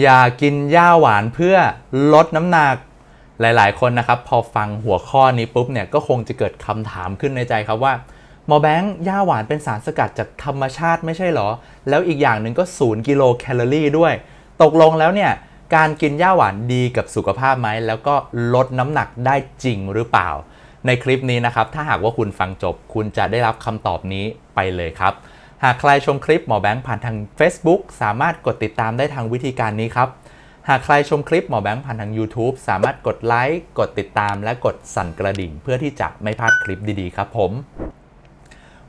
อย่ากินหญ้าหวานเพื่อลดน้ำหนักหลาย ๆ คนนะครับ พอฟังหัวข้อนี้ปุ๊บเนี่ยก็คงจะเกิดคำถามขึ้นในใจครับว่าหมอแบงค์หญ้าหวานเป็นสารสกัดจากธรรมชาติไม่ใช่หรอ แล้วอีกอย่างหนึ่งก็ศูนย์กิโลแคลอรี่ด้วย ตกลงแล้วเนี่ยการกินหญ้าหวานดีกับสุขภาพไหมแล้วก็ลดน้ำหนักได้จริงหรือเปล่า ในคลิปนี้นะครับถ้าหากว่าคุณฟังจบ คุณจะได้รับคำตอบนี้ไปเลยครับ หากใครชมคลิปหมอแบงค์ผ่านทาง Facebook สามารถกดติดตามได้ทางวิธีการนี้ครับ หากใครชมคลิปหมอแบงค์ผ่านทาง YouTube สามารถกดไลค์ กดติดตาม และกดสั่นกระดิ่ง เพื่อที่จะไม่พลาดคลิปดีๆ ครับผม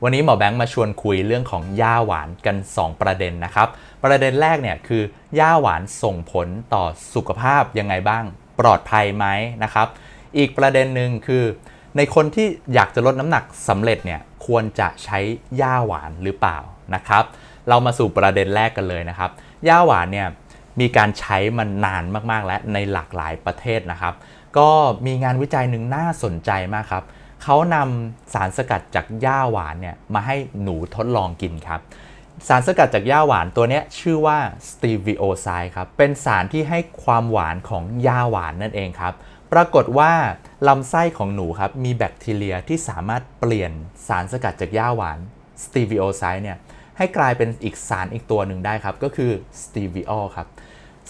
วันนี้หมอแบงค์มาชวนคุยเรื่องของหญ้าหวานกัน 2 ประเด็นนะครับ ประเด็นแรกเนี่ยคือหญ้าหวานส่งผลต่อสุขภาพยังไงบ้าง ปลอดภัยไหมนะครับ อีกประเด็นหนึ่งคือ ในคนที่อยากจะลดน้ำหนักสำเร็จเนี่ย ควรจะใช้หญ้าหวานหรือเปล่านะครับ เรามาสู่ประเด็นแรกกันเลยนะครับหญ้าหวานเนี่ยมีการใช้มันนานมากๆ และในหลากหลายประเทศนะครับ ก็มีงานวิจัยหนึ่งน่าสนใจมากครับเขานำสารสกัดจากหญ้าหวานเนี่ยมาให้หนูทดลองกินครับสารสกัดจากหญ้าหวานตัวนี้ชื่อว่าสตีวิโอไซด์ครับเป็นสารที่ให้ความหวานของหญ้าหวานนั่นเองครับ ปรากฏว่าลำไส้ของหนูครับมีแบคทีเรียที่สามารถเปลี่ยนสารสกัดจากหญ้าหวานสตีวิโอไซด์เนี่ยให้กลายเป็นอีกสารอีกตัวหนึ่งได้ครับ ก็คือสตีวิโอครับ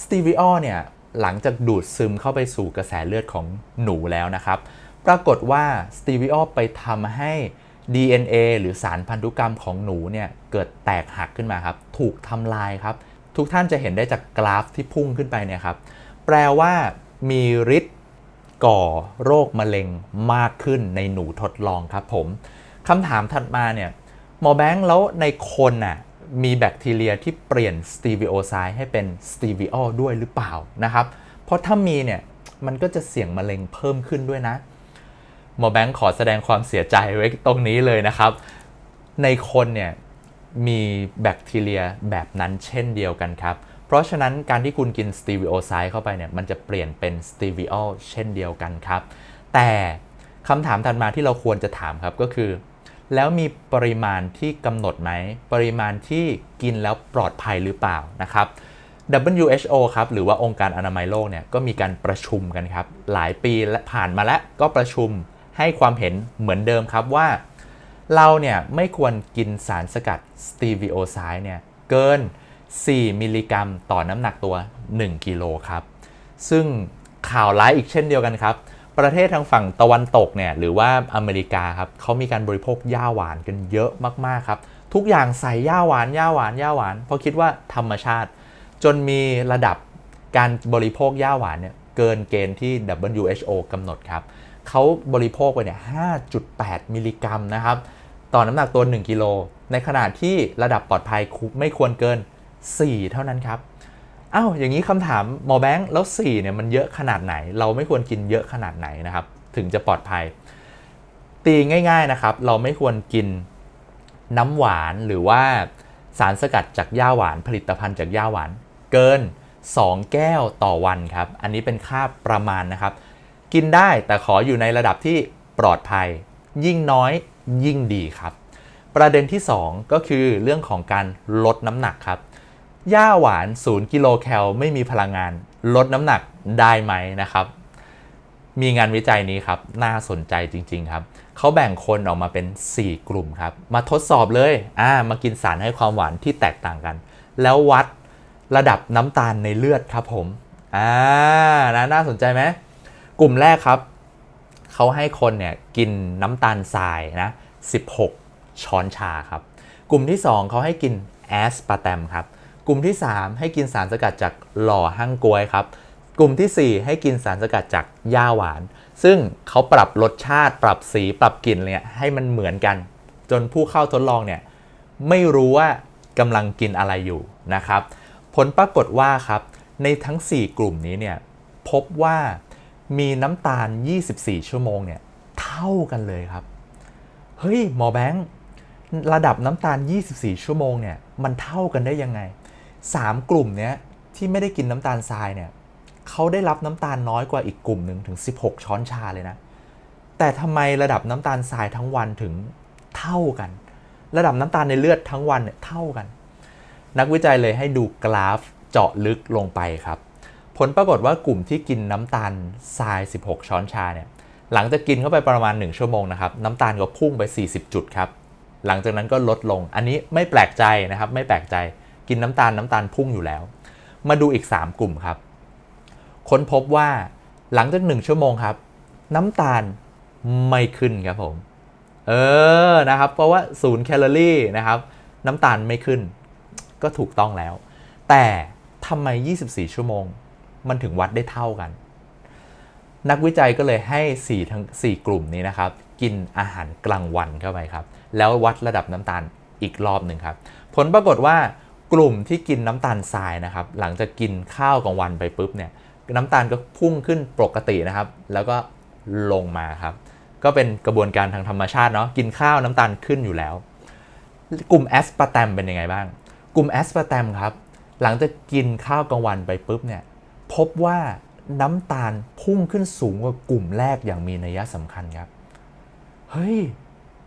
สตีวิโอเนี่ยหลังจากดูดซึมเข้าไปสู่กระแสเลือดของหนูแล้วนะครับ ปรากฏว่าสตีวิโอไปทำให้ DNA หรือสารพันธุกรรมของหนูเนี่ยเกิดแตกหักขึ้นมาครับ ถูกทำลายครับ ทุกท่านจะเห็นได้จากกราฟที่พุ่งขึ้นไปเนี่ยครับ แปลว่ามีฤทธิ์ ก่อโรคมะเร็งมากขึ้นในหนูทดลองครับผมคำถามถัดมาเนี่ยหมอแบงค์แล้วในคนน่ะมีแบคทีเรียที่เปลี่ยนสตีวิโอไซด์ให้เป็นสตีวิโอด้วยหรือเปล่านะครับเพราะถ้ามีเนี่ยมันก็จะเสี่ยงมะเร็งเพิ่มขึ้นด้วยนะหมอแบงค์ขอแสดงความเสียใจไว้ตรงนี้เลยนะครับ ในคนเนี่ยมีแบคทีเรียแบบนั้นเช่นเดียวกันครับเราะฉะนั้นการที่คุณกินสตีวิโอไซด์เข้าไปเนี่ยมันจะเปลี่ยนเป็นสตีวิโอเช่นเดียวกันครับ แต่คำถามถัดมาที่เราควรจะถามครับก็คือ แล้วมีปริมาณที่กำหนดไหม ปริมาณที่กินแล้วปลอดภัยหรือเปล่านะครับ WHO ครับหรือว่าองค์การอนามัยโลกเนี่ยก็มีการประชุมกันครับ หลายปีและผ่านมาแล้วก็ประชุมให้ความเห็นเหมือนเดิมครับว่า เราเนี่ยไม่ควรกินสารสกัดสตีวิโอไซด์เนี่ยเกิน 4 มิลลิกรัม ต่อน้ำหนักตัว 1 กิโลครับ ซึ่งข่าวร้ายอีกเช่นเดียวกันครับ ประเทศทางฝั่งตะวันตกเนี่ยหรือว่าอเมริกาครับเขามีการบริโภคหญ้าหวานกันเยอะมากๆครับ ทุกอย่างใส่หญ้าหวานหญ้าหวานหญ้าหวาน เพราะคิดว่าธรรมชาติ จนมีระดับการบริโภคหญ้าหวานเนี่ยเกินเกณฑ์ที่ WHO กำหนดครับเขาบริโภคไปเนี่ย 5.8 มิลลิกรัมนะครับ ต่อน้ำหนักตัว 1 กิโล ในขณะที่ระดับปลอดภัยไม่ควรเกิน 4 เท่านั้นครับอ้าวอย่างนี้คำถามหมอแบงค์แล้ว4เนี่ยมันเยอะขนาดไหน เราไม่ควรกินเยอะขนาดไหนนะครับ ถึงจะปลอดภัย ตีง่าย ๆนะครับ เราไม่ควรกินน้ำหวานหรือว่าสารสกัดจากหญ้าหวาน ผลิตภัณฑ์จากหญ้าหวาน เกิน 2 แก้วต่อวันครับ อันนี้เป็นค่าประมาณนะครับ กินได้แต่ขออยู่ในระดับที่ปลอดภัย ยิ่งน้อยยิ่งดีครับ ประเด็นที่ 2 ก็คือเรื่องของการลดน้ำหนักครับ หญ้าหวาน 0 กิโลแคลไม่มีพลังงาน ลดน้ำหนักได้ไหมนะครับ มีงานวิจัยนี้ครับ น่าสนใจจริง ๆ ครับ เขาแบ่งคนออกมาเป็น 4 กลุ่มครับ มาทดสอบเลยอ่ามากินสารให้ความหวานที่แตกต่างกัน แล้ววัดระดับน้ำตาลในเลือดครับผมอ่านะน่าสนใจไหมกลุ่มแรกครับ เขาให้คนเนี่ยกินน้ำตาลทรายนะ 16 ช้อนชาครับ กลุ่มที่ 2เขาให้กินแอสปาร์ตมครับ กลุ่มที่ 3 ให้กินสารสกัดจากหล่อหั่งกล้วยครับ กลุ่มทีสี่ 4 ให้กินสารสกัดจากหญ้าหวาน ซึ่งเขาปรับรสชาติ ปรับสี ปรับกลิ่นเนี่ยให้มันเหมือนกัน จนผู้เข้าทดลองเนี่ยไม่รู้ว่ากำลังกินอะไรอยู่นะครับ ผลปรากฏว่าครับในทั้ง 4 กลุ่มนี้เนี่ยพบว่ามีน้ำตาล 24 ชั่วโมงเนี่ยเท่ากันเลยครับ เฮ้ยหมอแบงค์ระดับน้ำตาล 24 ชั่วโมงเนี่ยมันเท่ากันได้ยังไง 3กลุ่มเนี้ยที่ไม่ได้กินน้ำตาลทรายเนี่ยเขาได้รับน้ำตาลน้อยกว่าอีกกลุ่มหนึ่งถึง 16 ช้อนชาเลยนะ แต่ทำไมระดับน้ำตาลทรายทั้งวันถึงเท่ากัน ระดับน้ำตาลในเลือดทั้งวันเนี่ยเท่ากัน นักวิจัยเลยให้ดูกราฟเจาะลึกลงไปครับ ผลปรากฏว่ากลุ่มที่กินน้ำตาลทราย 16 ช้อนชาเนี่ยหลังจากกินเข้าไปประมาณ 1 ชั่วโมงนะครับน้ำตาลก็พุ่งไป 40 จุดครับหลังจากนั้นก็ลดลงอันนี้ไม่แปลกใจนะครับไม่แปลกใจ กินน้ำตาลน้ำตาลพุ่งอยู่แล้ว มาดูอีก 3 กลุ่มครับ ค้นพบว่าหลังจาก1ชั่วโมงครับ น้ำตาลไม่ขึ้นครับผม เออนะครับ เพราะว่าศูนย์แคลอรี่นะครับ น้ำตาลไม่ขึ้น ก็ถูกต้องแล้ว แต่ทำไม 24 ชั่วโมง มันถึงวัดได้เท่ากัน นักวิจัยก็เลยให้4ทั้ง4กลุ่มนี้นะครับ กินอาหารกลางวันเข้าไปครับ แล้ววัดระดับน้ำตาลอีกรอบหนึ่งครับ ผลปรากฏว่า กลุ่มที่กินน้ำตาลทรายนะครับ หลังจากกินข้าวกลางวันไปปุ๊บเนี่ยน้ำตาลก็พุ่งขึ้นปกตินะครับ แล้วก็ลงมาครับ ก็เป็นกระบวนการทางธรรมชาติเนาะกินข้าวน้ำตาลขึ้นอยู่แล้ว กลุ่มแอสปาร์ตมเป็นยังไงบ้าง กลุ่มแอสปาร์ตมครับ หลังจากกินข้าวกลางวันไปปุ๊บเนี่ยพบว่าน้ำตาลพุ่งขึ้นสูงกว่ากลุ่มแรกอย่างมีนัยสำคัญครับ เฮ้ย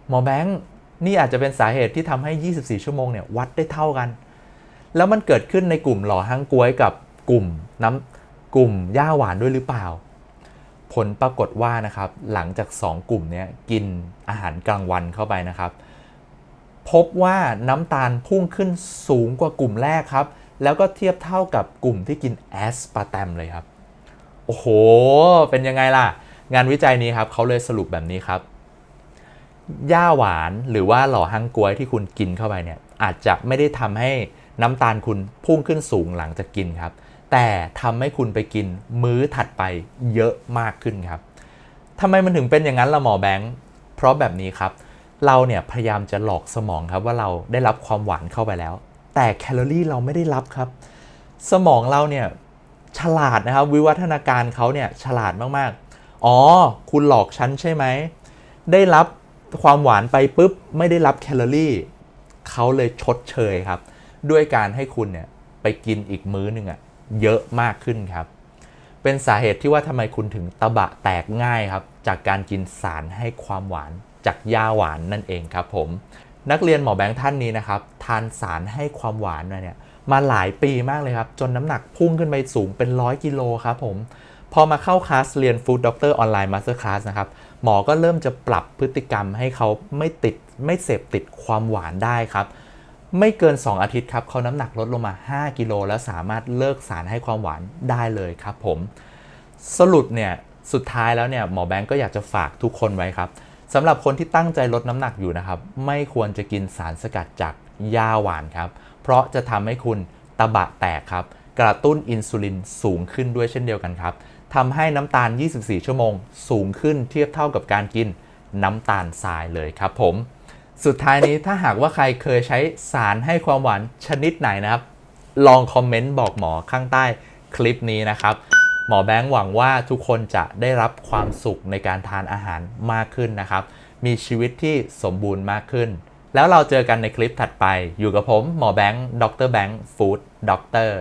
หมอแบงค์นี่อาจจะเป็นสาเหตุที่ทำให้ 24 ชั่วโมงเนี่ยวัดได้เท่ากัน แล้วมันเกิดขึ้นในกลุ่มหล่อฮังกล้วยกับกลุ่มน้ำกลุ่มหญ้าหวานด้วยหรือเปล่า ผลปรากฏว่านะครับหลังจาก 2 กลุ่มนี้กินอาหารกลางวันเข้าไปนะครับ พบว่าน้ำตาลพุ่งขึ้นสูงกว่ากลุ่มแรกครับ แล้วก็เทียบเท่ากับกลุ่มที่กินแอสปาร์ตมเลยครับ โอ้โห เป็นยังไงล่ะ งานวิจัยนี้ครับเขาเลยสรุปแบบนี้ครับหญ้าหวานหรือว่าหล่อฮังกวยที่คุณกินเข้าไปเนี่ยอาจจะไม่ได้ทำให้ น้ำตาลคุณพุ่งขึ้นสูงหลังจากกินครับ แต่ทำให้คุณไปกินมื้อถัดไปเยอะมากขึ้นครับทำไมมันถึงเป็นอย่างนั้นล่ะหมอแบงค์เพราะแบบนี้ครับ เราเนี่ยพยายามจะหลอกสมองครับว่าเราได้รับความหวานเข้าไปแล้ว แต่แคลอรี่เราไม่ได้รับครับ สมองเราเนี่ยฉลาดนะครับ วิวัฒนาการเขาเนี่ยฉลาดมากๆ อ๋อ คุณหลอกฉันใช่ไหม ได้รับความหวานไปปุ๊บ ไม่ได้รับแคลอรี่เขาเลยชดเชยครับ ด้วยการให้คุณเนี่ยไปกินอีกมื้อหนึ่งอะเยอะมากขึ้นครับ เป็นสาเหตุที่ว่าทำไมคุณถึงตะบะแตกง่ายครับ จากการกินสารให้ความหวานจากยาหวานนั่นเองครับผม นักเรียนหมอแบงค์ท่านนี้นะครับ ทานสารให้ความหวานมาเนี่ยมาหลายปีมากเลยครับ จนน้ำหนักพุ่งขึ้นไปสูงเป็นร้อยกิโลครับผมพอมาเข้าคลาสเรียนฟู้ดด็อกเตอร์ออนไลน์มาสเตอร์คลาสนะครับ หมอก็เริ่มจะปรับพฤติกรรมให้เขาไม่ติดไม่เสพติดความหวานได้ครับ ไม่เกิน 2 อาทิตย์ครับเขาน้ำหนักลดลงมา 5 กิโลแล้วสามารถเลิกสารให้ความหวานได้เลยครับผมสรุปเนี่ยสุดท้ายแล้วเนี่ยหมอแบงก์ก็อยากจะฝากทุกคนไว้ครับสำหรับคนที่ตั้งใจลดน้ำหนักอยู่นะครับ ไม่ควรจะกินสารสกัดจากหญ้าหวานครับ เพราะจะทำให้คุณตะบะแตกครับ กระตุ้นอินซูลินสูงขึ้นด้วยเช่นเดียวกันครับทำให้น้ำตาล 24 ชั่วโมง สูงขึ้นเทียบเท่ากับการกินน้ำตาลทรายเลยครับผม สุดท้ายนี้ถ้าหากว่าใครเคยใช้สารให้ความหวานชนิดไหนนะครับ ลองคอมเมนต์บอกหมอข้างใต้คลิปนี้นะครับ หมอแบงค์หวังว่าทุกคนจะได้รับความสุขในการทานอาหารมากขึ้นนะครับ มีชีวิตที่สมบูรณ์มากขึ้น แล้วเราเจอกันในคลิปถัดไป อยู่กับผมหมอแบงค์ ดรแบงค์ ฟู้ดด็อกเตอร์